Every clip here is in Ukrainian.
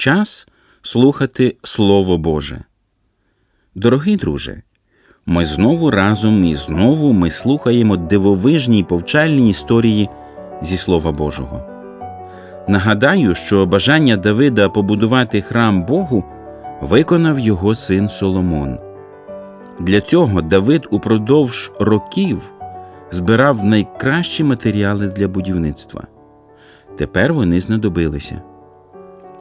Час слухати Слово Боже. Дорогий друже, ми знову разом і знову ми слухаємо дивовижні й повчальні історії зі Слова Божого. Нагадаю, що бажання Давида побудувати храм Богу виконав його син Соломон. Для цього Давид упродовж років збирав найкращі матеріали для будівництва. Тепер вони знадобилися.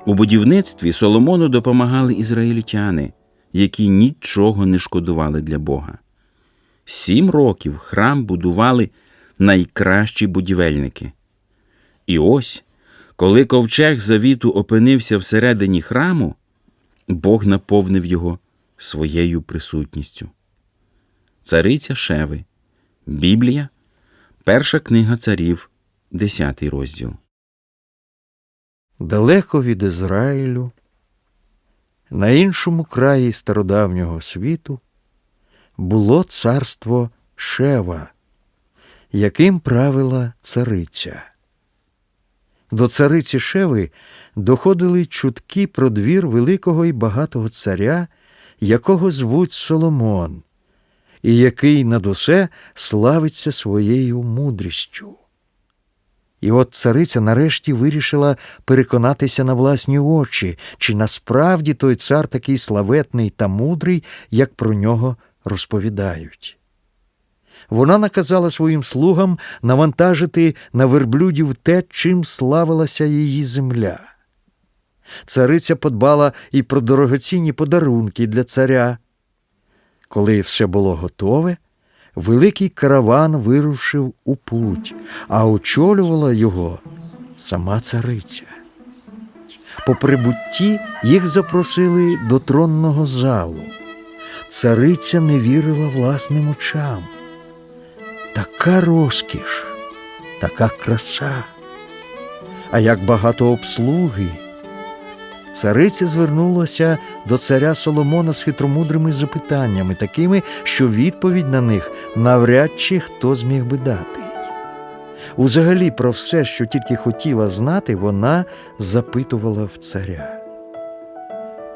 У будівництві Соломону допомагали ізраїльтяни, які нічого не шкодували для Бога. Сім років храм будували найкращі будівельники. І ось, коли ковчег завіту опинився всередині храму, Бог наповнив його своєю присутністю. Цариця Шеви, Біблія, перша книга царів, 10 розділ. Далеко від Ізраїлю, на іншому краї стародавнього світу було царство Шева, яким правила цариця. До цариці Шеви доходили чутки про двір великого і багатого царя, якого звуть Соломон, і який над усе славиться своєю мудрістю. І от цариця нарешті вирішила переконатися на власні очі, чи насправді той цар такий славетний та мудрий, як про нього розповідають. Вона наказала своїм слугам навантажити на верблюдів те, чим славилася її земля. Цариця подбала і про дорогоцінні подарунки для царя. Коли все було готове, великий караван вирушив у путь, а очолювала його сама цариця. По прибутті їх запросили до тронного залу. Цариця не вірила власним очам. Така розкіш, така краса, а як багато обслуги. Цариця звернулася до царя Соломона з хитромудрими запитаннями, такими, що відповідь на них навряд чи хто зміг би дати. Узагалі про все, що тільки хотіла знати, вона запитувала в царя.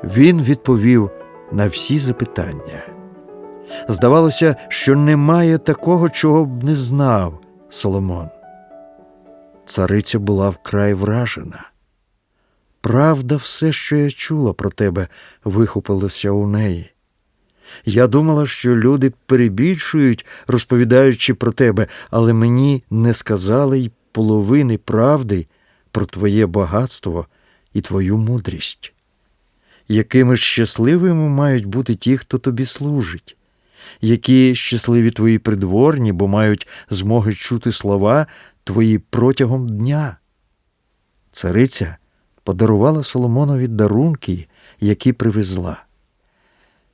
Він відповів на всі запитання. Здавалося, що немає такого, чого б не знав Соломон. Цариця була вкрай вражена. Правда, все, що я чула про тебе, вихопилося у неї. Я думала, що люди перебільшують, розповідаючи про тебе, але мені не сказали й половини правди про твоє багатство і твою мудрість. Якими щасливими мають бути ті, хто тобі служить, які щасливі твої придворні, бо мають змоги чути слова твої протягом дня. Цариця подарувала Соломонові дарунки, які привезла.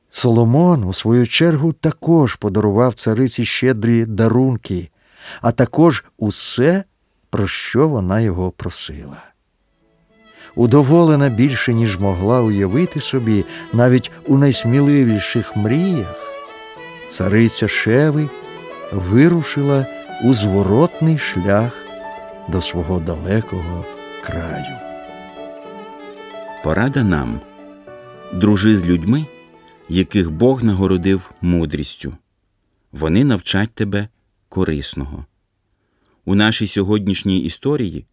Соломон, у свою чергу, також подарував цариці щедрі дарунки, а також усе, про що вона його просила. Удоволена більше, ніж могла уявити собі, навіть у найсміливіших мріях, цариця Шеви вирушила у зворотний шлях до свого далекого краю. Порада нам дружи з людьми, яких Бог нагородив мудрістю. Вони навчать тебе корисного. У нашій сьогоднішній історії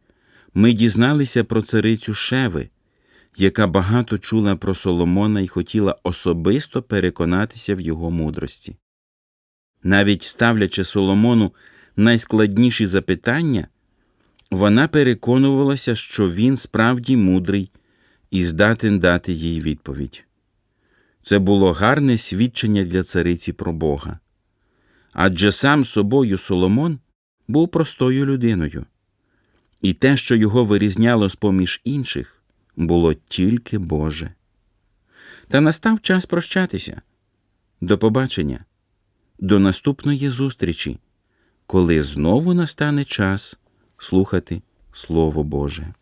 ми дізналися про царицю Шеви, яка багато чула про Соломона і хотіла особисто переконатися в його мудрості. Навіть ставлячи Соломону найскладніші запитання, вона переконувалася, що він справді мудрий і здатен дати їй відповідь. Це було гарне свідчення для цариці про Бога. Адже сам собою Соломон був простою людиною, і те, що його вирізняло з поміж інших, було тільки Боже. Та настав час прощатися. До побачення, до наступної зустрічі, коли знову настане час слухати Слово Боже.